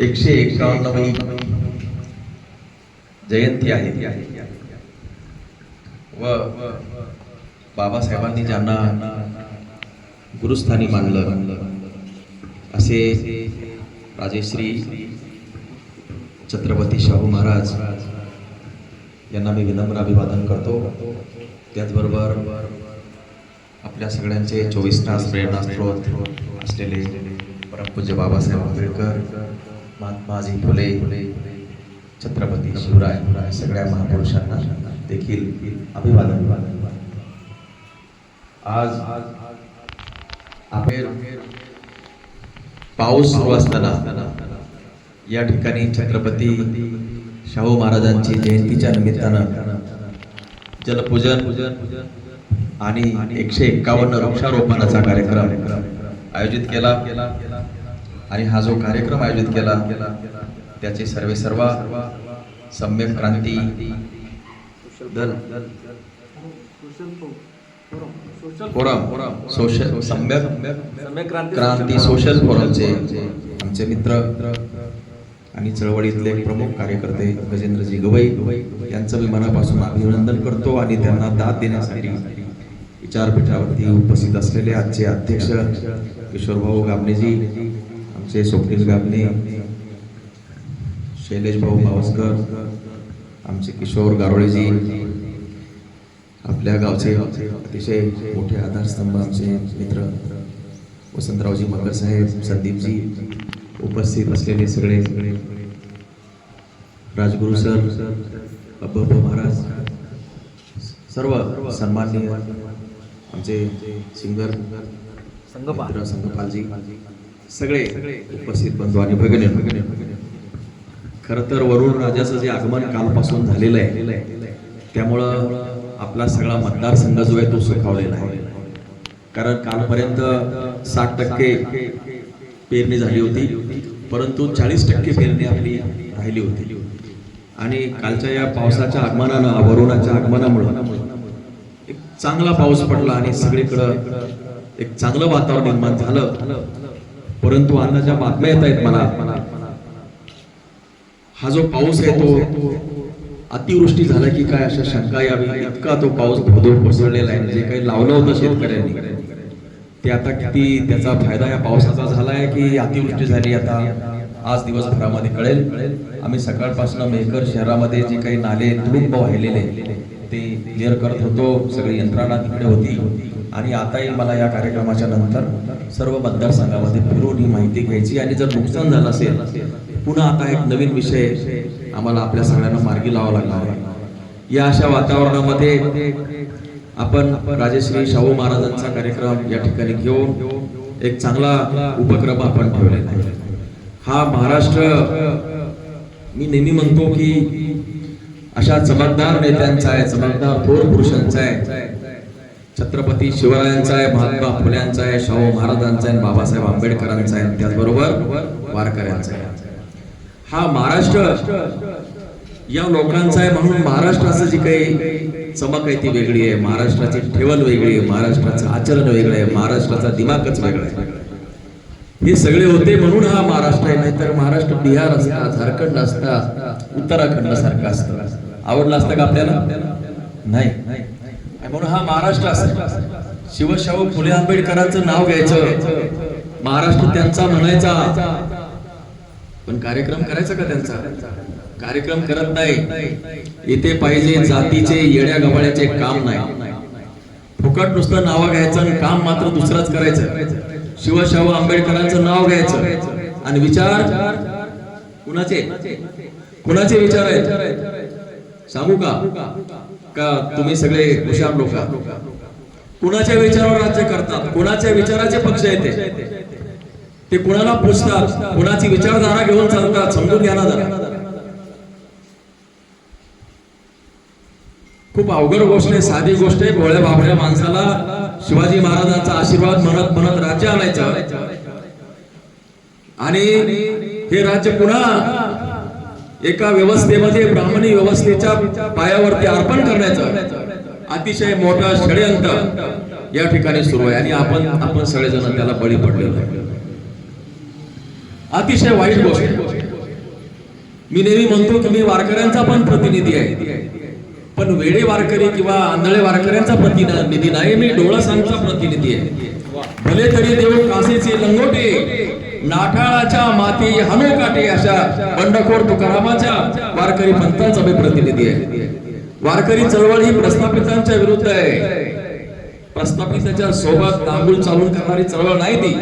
एकशे एकावन्नवी जयंती आहे. व बाबासाहेबांनी ज्यांना गुरुस्थानी मानलं असे राजेश्री छत्रपती शाहू महाराज यांना मी विनम्र अभिवादन करतो. त्याचबरोबर आपल्या सगळ्यांचे चोवीस तास प्रेरणास्त्रोत असलेले परमपूज्य बाबासाहेब आंबेडकर महात्माजी फुले फुले छत्रपती शिवराय सगळ्या महापुरुषांना देखील अभिवादन. आज आपण पाऊस सुरू असताना या ठिकाणी छत्रपती शाहू महाराजांची जयंतीच्या निमित्तानं जलपूजन आणि एकशे एक्कावन्न वृक्षारोपणाचा कार्यक्रम आयोजित केला. आणि हा जो कार्यक्रम आयोजित केला त्याचे सर्वे सर्व सम्यक क्रांती दल फोरम सोशल सम्यक क्रांती सोशल फोरमचे आमचे मित्र आणि चळवळीतले प्रमुख कार्यकर्ते गजेंद्रजी गवई यांचं मी मनापासून अभिनंदन करतो आणि त्यांना दाद देण्यासाठी विचारपीठावरती उपस्थित असलेले आजचे अध्यक्ष किशोरभाऊ गाबणेजी आमचे स्वप्नील गाबणे शैलेश भाऊ मावसकर आमचे किशोर गारोळेजी आपल्या गावचे अतिशय मोठे आधारस्तंभ आमचे मित्र वसंतरावजी मकर साहेब संदीपजी उपस्थित असलेले सगळे राजगुरू सर अब्बा महाराज सर्व सन्माननीय आमचे सिंगर मित्र संघपालजी सगळे उपस्थित बंधू आणि भगिनी खर तर वरुण राजाचं जे आगमन कालपासून झालेलं आहे त्यामुळं आपला सगळा मतदारसंघ जो आहे तो सुखावलेला आहे. कारण कालपर्यंत साठ टक्के पेरणी झाली होती परंतु चाळीस टक्के पेरणी आपली राहिली होती. आणि कालच्या या पावसाच्या आगमनानं वरुणाच्या आगमनामुळं एक चांगला पाऊस पडला आणि सगळीकडं एक चांगलं वातावरण निर्माण झालं. परंतु आता ज्या बातम्या येत आहेत मला. हा जो पाऊस आहे तो अतिवृष्टी झाला की काय अशा शंका यावी इतका तो पाऊस धोधो कोसळलेला आहे. जे काही लावलं होतं शेतकऱ्यांनी ते आता किती त्याचा फायदा या पावसाचा झालाय की अतिवृष्टी झाली आता? आज दिवसभरामध्ये कळेल. आम्ही सकाळपासून मेहकर शहरामध्ये जे काही नाले तुडुंब वाहिलेले ते क्लिअर करत होतो. सगळी यंत्रणा तिकडे होती. आणि आताही मला या कार्यक्रमाच्या नंतर सर्व मतदारसंघामध्ये फिरून ही माहिती घ्यायची आणि जर नुकसान झालं असेल पुन्हा आता एक नवीन विषय आम्हाला आपल्या सगळ्यांना मार्गी लावा लागणार आहे. या अशा वातावरणामध्ये आपण राजेश्री शाहू महाराजांचा कार्यक्रम या ठिकाणी घेऊन एक चांगला उपक्रम आपण ठेवलेला आहे. हा महाराष्ट्र मी नेहमी म्हणतो की अशा चमकदार नेत्यांचा आहे चमकदार थोर पुरुषांचा आहे. छत्रपती शिवरायांचा आहे महात्मा फुल्यांचा आहे शाहू महाराजांचा आहे बाबासाहेब आंबेडकरांचा आहे. त्याचबरोबर वारकऱ्यांचा आहे. हा महाराष्ट्र या लोकांचा आहे म्हणून महाराष्ट्राचं जी काही चमक आहे ती वेगळी आहे. महाराष्ट्राची ठेवण वेगळी आहे. महाराष्ट्राचं आचरण वेगळं आहे. महाराष्ट्राचा दिमागच वेगळा आहे. हे सगळे होते म्हणून हा महाराष्ट्र आहे. नाहीतर महाराष्ट्र बिहार असता झारखंड असता उत्तराखंड सारखा असतं. आवडलं असतं का आपल्याला? नाही. म्हणून हा महाराष्ट्र असं शिवशाहू फुले आंबेडकरांचं नाव घ्यायचं. महाराष्ट्र त्यांचा म्हणायचा. पण कार्यक्रम करायचा का त्यांचा? कार्यक्रम करत नाही. इथे पाहिजे जातीचे येड्या गबाळ्याचे काम नाही. फुकट नुसतं नाव घ्यायचं आणि काम मात्र दुसराच करायचं. शिवशाहू आंबेडकरांचं नाव घ्यायचं. आणि विचार? कुणाचे? कुणाचे विचार आहेत? सांगू का? का तुम्ही सगळे हुशार लोक कुणाच्या विचारावर राज्य करतात? कुणाच्या विचाराचे पक्ष येते ते? कुणाला पुसतात? कुणाची विचारधारा घेऊन चालतात? समजून घ्या ना जरा. खूप अवघड गोष्ट आहे साधी गोष्ट आहे. भोळ्या बाबड्या माणसाला शिवाजी महाराजांचा आशीर्वाद म्हणत म्हणत राज्य आणायचं. आणि हे राज्य पुन्हा एका व्यवस्थेमध्ये ब्राह्मणी व्यवस्थेच्या पायावरती अर्पण करण्याचं अतिशय मोठा षडयंत्र या ठिकाणी सुरू आहे. आणि आपण आपण सगळेजण त्याला बळी पडलेलो आहे. अतिशय वाईट गोष्ट. मी नेहमी म्हणतो की मी वारकऱ्यांचा पण प्रतिनिधी आहे. पण वेडे वारकरी किंवा आंधळे वारकऱ्यांचा प्रतिनिधी नाही. मी डोळसांचा प्रतिनिधी आहे. भले तरी देव कासेचे लंगोटे नाठाळाच्या माती हमे काटे अशा बंडखोर तुकारामाच्या वारकरी पंथांचा मी प्रतिनिधी आहे. वारकरी चळवळ ही प्रस्थापितांच्या विरुद्ध आहे. प्रस्थापिताच्या सोबत तांबूल चालून करणारी चळवळ नाही ती.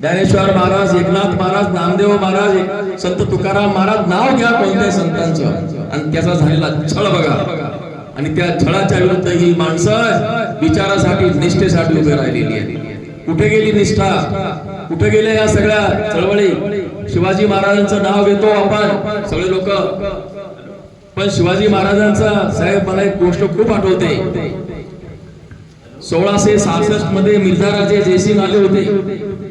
ज्ञानेश्वर महाराज एकनाथ महाराज नामदेव महाराज संत तुकाराम महाराज नाव घ्या कोणत्या संतांचं. आणि त्याचा झालेला छळ बघा. आणि त्या छळाच्या विरुद्ध ही माणसं विचारासाठी निष्ठेसाठी उभी राहिलेली आहे कुठे गेली निष्ठा? कुठे गेले या सगळ्या चळवळी? शिवाजी महाराजांचं नाव घेतो आपण सगळे लोक. पण शिवाजी महाराजांचा साहेब मला एक गोष्ट खूप आठवते. सोळाशे सहासष्टमध्ये मिर्झा राजे जयसिंग आले होते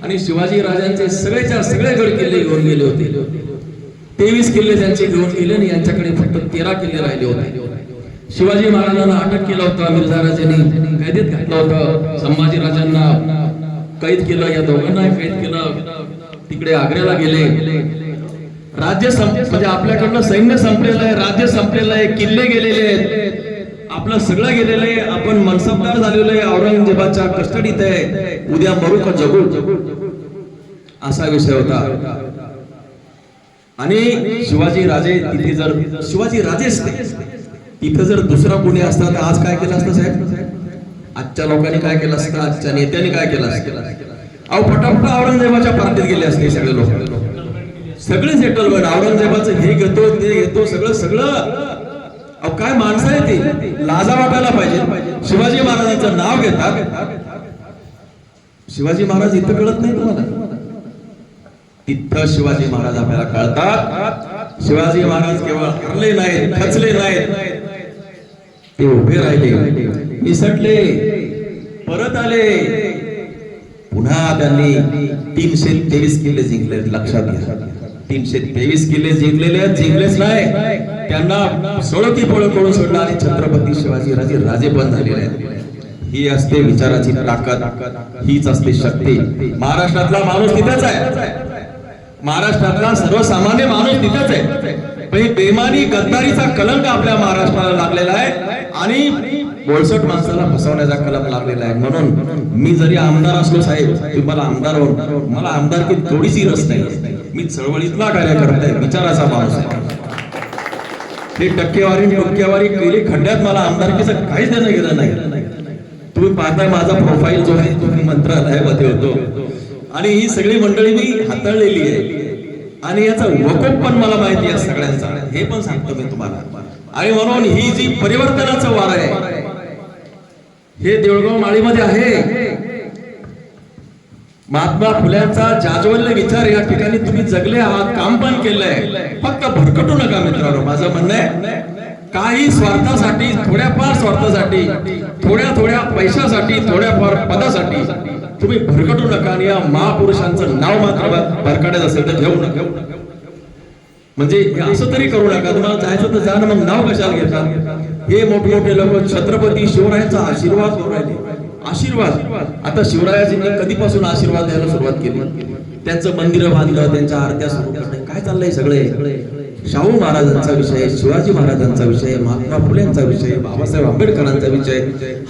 आणि शिवाजी राजांचे सगळेच्या सगळे गड किल्ले घेऊन गेले होते. तेवीस किल्ले त्यांचे घेऊन गेले आणि यांच्याकडे फक्त तेरा किल्ले राहिले होते. शिवाजी महाराजांना अटक केला होता मिर्झा राजांनी कैदेत घातलं होतं संभाजी राजांना कैद केलं या दोघांना कैद केलं. तिकडे आग्र्याला गेले. राज्य संप म्हणजे आपल्याकडनं सैन्य संपलेलं आहे राज्य संपलेलं आहे किल्ले गेलेले आहेत. आपलं सगळं गेलेलं आहे. आपण मनसबदार झालेलो आहे. औरंगजेबाच्या कस्टडीत आहे. उद्या मरू का जगू असा विषय होता. आणि शिवाजी राजे तिथे जर शिवाजी राजेच तिथे जर दुसरा कोणी असता तर आज काय केलं असतं साहेब? आजच्या लोकांनी काय केलं असतं? आजच्या नेत्यांनी काय केलं असतं? अहो फटाफट औरंगजेबाच्या पार्टीत गेले असते सगळे लोक. सगळे सेटलमेंट औरंगजेबाचं हे घेतो ते घेतो सगळं सगळं. अहो काय माणसं आहे ती? लाजा वाटायला पाहिजे. शिवाजी महाराजांचं नाव घेतात. शिवाजी महाराज इथं कळत नाही तुम्हाला? तिथं शिवाजी महाराज आपल्याला कळतात. शिवाजी महाराज केवळ हरले नाहीत खचले नाहीत. ते उभे राहिले. निसटले परत आले. पुन्हा त्यांनी तीनशे तेवीस किल्ले जिंकले लक्षात घ्या. तीनशे तेवीस किल्ले जिंकलेले जिंकलेच नाही. त्यांना सोळती पळ करून सोडलं आणि छत्रपती शिवाजीराजे राजे पण झालेले आहेत. ही असते विचाराची ताकद हीच असते शक्ती. महाराष्ट्रातला माणूस तिथेच आहे. महाराष्ट्रातला सर्वसामान्य माणूस तिथेच आहे. बेमानी गद्दारीचा कलंक आपल्या महाराष्ट्राला लागलेला आहे. आणि बोळसट माणसाला फसवण्याचा कलम लागलेला आहे. म्हणून मी जरी आमदार असलो साहेब तुम्ही मला आमदार हो मला आमदारकी थोडीशी रस नाही. मी चळवळीतला कार्यकर्ता आहे विचाराचा माणूस आहे. हे टक्केवारी टक्केवारी केली खड्ड्यात मला आमदारकीचं काहीच देणं गेलं नाही. तुम्ही पाहताय माझा प्रोफाईल जो आहे तो मी मंत्रालयामध्ये होतो. आणि ही सगळी मंडळी मी हाताळलेली आहे. आणि याचा वकोप पण मला माहिती आहे सगळ्यांचा. हे पण सांगतो मी तुम्हाला. आणि म्हणून ही जी परिवर्तनाचं वार आहे हे देऊळगाव माळीमध्ये आहे. महात्मा फुल्यांचा जाजवल्य विचार या ठिकाणी तुम्ही जगले आहात काम पण केलंय. फक्त भरकटू नका मित्रांनो माझं म्हणणं आहे काही स्वार्थासाठी थोड्याफार स्वार्थासाठी थोड्या थोड्या पैशासाठी थोड्याफार पदासाठी तुम्ही भरकटू नका आणि या महापुरुषांचं नाव मात्र भरकटायचं असेल तर घेऊ नका. म्हणजे असं तरी करू नका तुम्हाला जायचं तर जा ना मग नाव कशाला घेता? हे मोठमोठे लोक छत्रपती शिवरायांचा आशीर्वाद राहिले. आशीर्वाद. आता शिवरायाजींनी कधीपासून आशीर्वाद द्यायला सुरुवात केली? त्यांचं मंदिर बांधलं त्यांच्या आरत्या सुरू काय चाललंय सगळे? शाहू महाराजांचा विषय शिवाजी महाराजांचा विषय महात्मा फुलेंचा विषय बाबासाहेब आंबेडकरांचा विषय.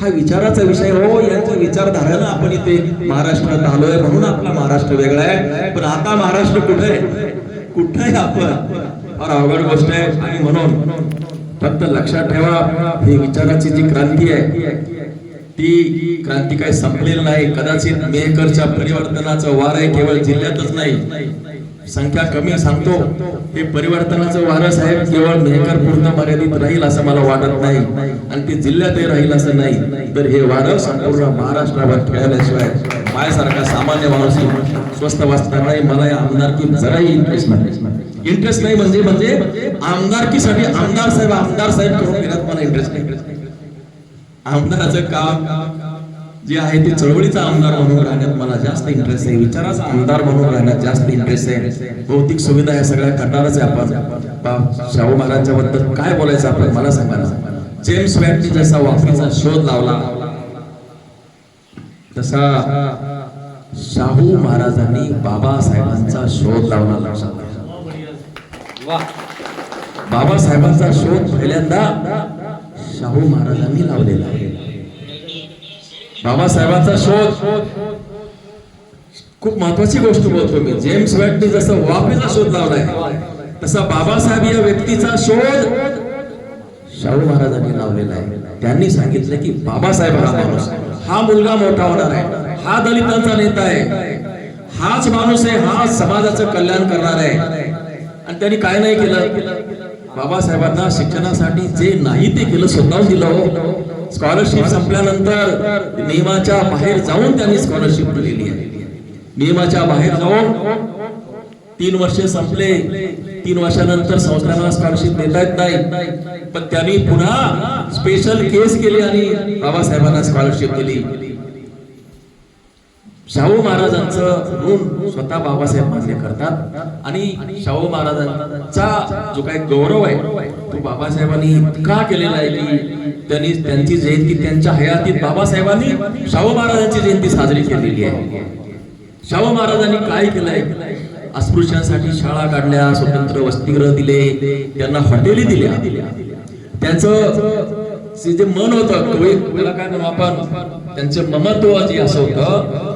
हा विचाराचा विषय हो यांच्या विचारधारानं आपण इथे महाराष्ट्रात आलोय म्हणून आपला महाराष्ट्र वेगळा आहे. पण आता महाराष्ट्र कुठे आहे? कुठे आहे आपण? फार अवघड गोष्ट आहे. आणि म्हणून फक्त लक्षात ठेवा ही विचाराची जी क्रांती आहे ती क्रांती काही संपलेली नाही. कदाचित मेहकरच्या परिवर्तनाचा वार आहे केवळ जिल्ह्यातच नाही. संख्या कमी सांगतो हे परिवर्तनाचं वारं साहेब केवळ मेहकर पूर्ण मर्यादित राहील असं मला वाटत नाही. आणि ते जिल्ह्यातही राहील असं नाही. तर हे वारं संपूर्ण महाराष्ट्रावर खेळल्याशिवाय माझ्यासारखा सामान्य माणूस स्वस्त वाचणार नाही मला या आमदारकी जराही इंटरेस्ट नाही. इंटरेस्ट नाही म्हणजे म्हणजे आमदारकीसाठी आमदार साहेब आमदार साहेब करून घेण्यात मला इंटरेस्ट नाही. आमदाराचं काम जे आहे ते चळवळीचा आमदार म्हणून राहण्यात मला जास्त इंटरेस्ट आहे. विचाराचा आमदार म्हणून राहण्यात जास्त इंटरेस्ट आहे. भौतिक सुविधा या सगळ्या करणारच आहे आपण. शाहू महाराजांच्या बद्दल काय बोलायचं आपण मला सांगा जेम्स वॅटने जसा वाफरीचा शोध लावला तसा शाहू महाराजांनी बाबासाहेबांचा शोध लावला. लक्षात बाबासाहेबांचा शोध पहिल्यांदा शाहू महाराजांनी लावलेला बाबासाहेबांचा शोध खूप महत्वाची गोष्ट बोलतो मी. जेम्स वेटने जसं वाफेचा शोध लावलाय तसा बाबासाहेब या व्यक्तीचा शोध शाहू महाराजांनी लावलेला आहे. त्यांनी सांगितलं की बाबासाहेब हा माणूस हा मुलगा मोठा होणार आहे. हा दलितांचा नेता आहे. हाच माणूस आहे हा समाजाचं कल्याण करणार आहे. आणि त्यांनी काय नाही केलं? बाबासाहेबांना शिक्षणासाठी जे नाही ते केलं स्वतःच दिलं हो. स्कॉलरशिप संपल्यानंतर नियमाच्या बाहेर जाऊन त्यांनी स्कॉलरशिप दिलेली आहे. नियमाच्या बाहेर जाऊन तीन वर्ष संपले. तीन वर्षानंतर संस्थांना स्कॉलरशिप देता येत नाही. पण त्यांनी पुन्हा स्पेशल केस केली आणि बाबासाहेबांना स्कॉलरशिप दिली शाहू महाराजांचं ऋण स्वतः बाबासाहेब मान्य करतात. आणि शाहू महाराजांचा जो काही गौरव आहे तो बाबासाहेबांनी इतका केलेला आहे की त्यांनी त्यांची जयंती त्यांच्या हयातीत बाबासाहेबांनी शाहू महाराजांची जयंती साजरी केलेली आहे. शाहू महाराजांनी काय केलंय? अस्पृश्यांसाठी शाळा काढल्या स्वतंत्र वसतिगृह दिले त्यांना हॉटेली दिल्या. त्यांचं जे मन होतं त्याला काय म्हणू आपण त्यांचं ममत्व जे असं होतं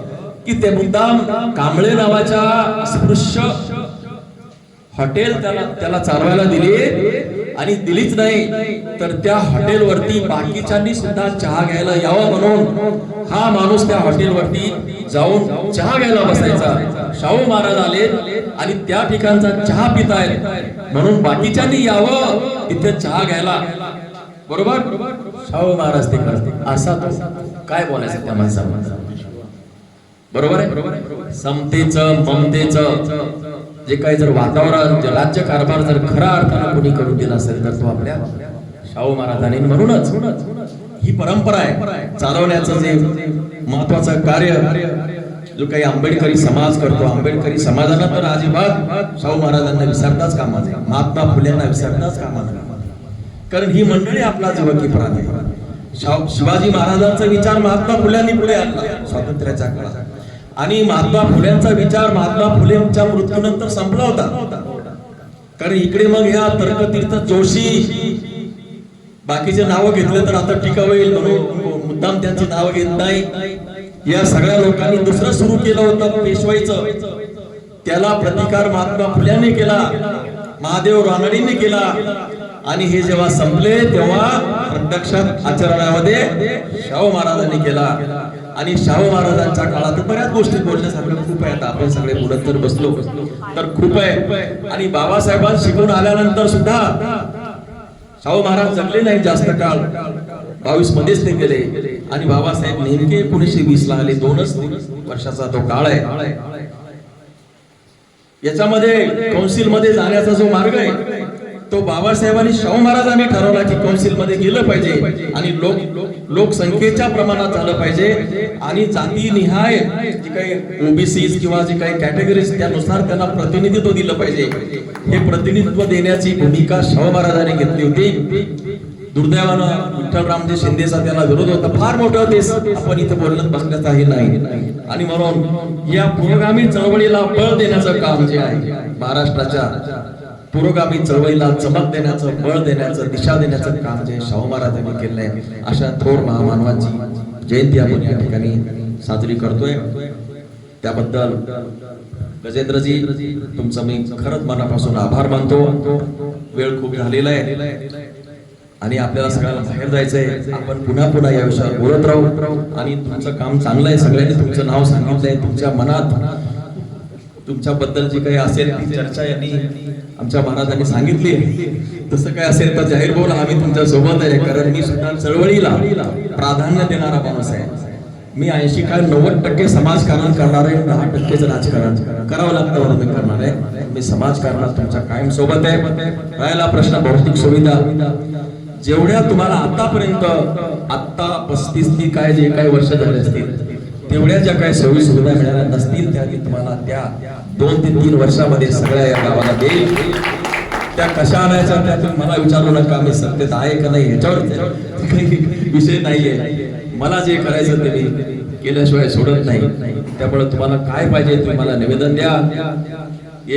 की ते मुद्दाम कांबळे नावाच्या स्पृश्य हॉटेल त्याला त्याला चालवायला दिले. आणि दिलीच नाही तर त्या हॉटेलवरती बाकीच्यांनी सुद्धा चहा घ्यायला यावं म्हणून हा माणूस त्या हॉटेलवरती जाऊन चहा घ्यायला बसायचा. शाहू महाराज आले आणि त्या ठिकाणचा चहा पितायत. म्हणून बाकीच्यांनी यावं तिथे चहा घ्यायला. बरोबर? शाहू महाराज ते करते असा काय बोलायचं त्या माणसाला बरोबर आहे? बरोबर आहे समतेचं ममतेचं जे काही जर वातावरण जे राज्य कारभार जर खऱ्या अर्थानं कोणी करून दिला असेल तर तो आपल्या शाहू महाराजांनी म्हणूनच ही परंपरा आहे. चालवण्याचं जे महत्वाचं कार्य जो काही आंबेडकरी समाज करतो आंबेडकरी समाजाला तर अजिबात शाहू महाराजांना विसरताच कामा नये. महात्मा फुलेंना विसरताच कामा नये. कारण ही मंडळी आपला जीवन की प्राण शिवाजी महाराजांचा विचार महात्मा फुल्यांनी पुढे आणला स्वातंत्र्याच्या काळात. आणि महात्मा फुल्यांचा विचार महात्मा फुलेंच्या मृत्यूनंतर संपला होता. कारण इकडे मग ह्या तर्कतीर्थ जोशी बाकीचे नावं घेतले तर आता टीका होईल म्हणून मुद्दाम त्यांची नावं घेत नाही. या सगळ्या लोकांनी दुसरं सुरू केलं होतं पेशवाईचं. त्याला प्रतिकार महात्मा फुल्यांनी केला महादेव रानडीने केला. आणि हे जेव्हा संपले तेव्हा प्रत्यक्षात आचरणामध्ये शाहू महाराजांनी केला. आणि शाहू महाराजांच्या काळात बऱ्याच गोष्टी बोलण्यासारख्या खूप आहेत आपण सगळे मुलं तर बसलो. तर खूप आहे. आणि बाबासाहेबांना शिकून आल्यानंतर सुद्धा शाहू महाराज जगले नाही जास्त काळ. बावीस मध्येच ते गेले आणि बाबासाहेब नेमके एकोणीसशे वीस ला आले. दोनच वर्षाचा तो काळ आहे. याच्यामध्ये कौन्सिलमध्ये जाण्याचा जो मार्ग आहे तो बाबासाहेबांनी शाहू महाराजांनी ठरवला की कौन्सिलमध्ये गेलं पाहिजे आणि लोक लोकसंख्येच्या प्रमाणात झालं पाहिजे आणि जाती निहाय जी काही ओबीसी किंवा जी काही कॅटेगरीज त्यानुसार त्यांना प्रतिनिधित्व दिलं पाहिजे. हे प्रतिनिधित्व देण्याची भूमिका शाहू महाराजांनी घेतली होती. दुर्दैवानं विठ्ठल रामजी शिंदेचा त्याला विरोध होता. फार मोठं देश आपण इथे बोलत बसण्याचाही नाही. आणि म्हणून या पुरोगामी चळवळीला बळ देण्याचं काम जे आहे महाराष्ट्राच्या पुरोगामी चळवळीला चमक देण्याचं बळ देण्याचं दिशा देण्याचं काम जे शाहू महाराजांनी आहे अशा थोर महामानवाची जयंती आपण या ठिकाणी साजरी करतोय. त्याबद्दल गजेंद्रजी तुमचं मी खरंच मनापासून आभार मानतो. वेळ खूप झालेला आहे. आणि आपल्याला सगळ्याला बाहेर जायचंय. आपण पुन्हा पुन्हा या विषयावर बोलत राहू. आणि तुमचं काम चांगलं आहे. सगळ्यांनी तुमचं नाव सांगितलंय. तुमच्या मनात तुमच्याबद्दल जी काही असेल चर्चा यांनी आमच्या महाराजांनी सांगितली तसं काय असेल तर जाहीर बोला आम्ही तुमच्यासोबत आहे कारण मी सुद्धा चळवळीला प्राधान्य देणारा माणूस आहे. मी ऐंशी काळ नव्वद टक्के समाजकारण करणार आहे दहा टक्केच राजकारण करावं लागतं वर्णन करणार आहे. मी समाजकारणात तुमच्या कायम सोबत आहे. राहिला प्रश्न भौतिक सुविधा. जेवढ्या तुम्हाला आतापर्यंत आत्ता पस्तीस ती काय जे काही वर्ष झाले असतील तेवढ्या ज्या काही सोयी सुविधा मिळाल्या नसतील त्या मी तुम्हाला त्या दोन ते तीन वर्षामध्ये सगळ्या या गावाला देईल. त्या कशा आणायच्या त्या तुम्ही मला विचारू नका मी सत्तेत आहे का नाही याच्यावर विषय नाहीये. मला जे करायचं ते मी केल्याशिवाय सोडत नाही. त्यामुळे तुम्हाला काय पाहिजे तुम्ही मला निवेदन द्या.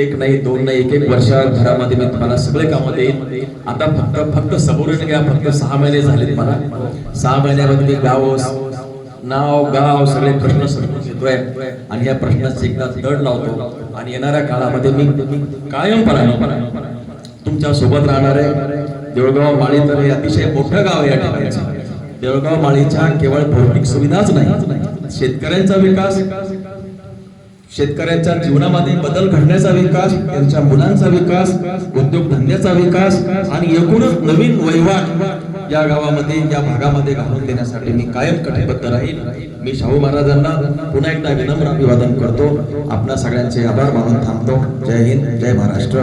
एक नाही दोन नाही एक एक वर्षभरामध्ये मी तुम्हाला सगळे कामं देईन. आता फक्त फक्त सबोरेट घ्या फक्त सहा महिने झालेत मला. सहा महिन्यामध्ये मी गाव नाव गाव सगळे प्रश्न समजून घेतोय. आणि या प्रश्नाचे एकदा दड लावतो. आणि येणाऱ्या काळामध्ये मी कायम कायमपणाने तुमच्यासोबत राहणार आहे. देऊळगाव माळी तर हे अतिशय मोठं गाव आहे या ठिकाणी देवळगाव माळीच्या केवळ भौतिक सुविधाच नाही शेतकऱ्यांचा विकास शेतकऱ्यांच्या जीवनामध्ये बदल घडण्याचा विकास त्यांच्या मुलांचा विकास उद्योगधंद्याचा विकास आणि एकूणच नवीन वैवाह या गावामध्ये या भागामध्ये घालून देण्यासाठी मी कायम कटिबद्ध राहील. मी शाहू महाराजांना पुन्हा एकदा विनम्र अभिवादन करतो. आपल्या सगळ्यांचे आभार मानून थांबतो. जय हिंद जय महाराष्ट्र.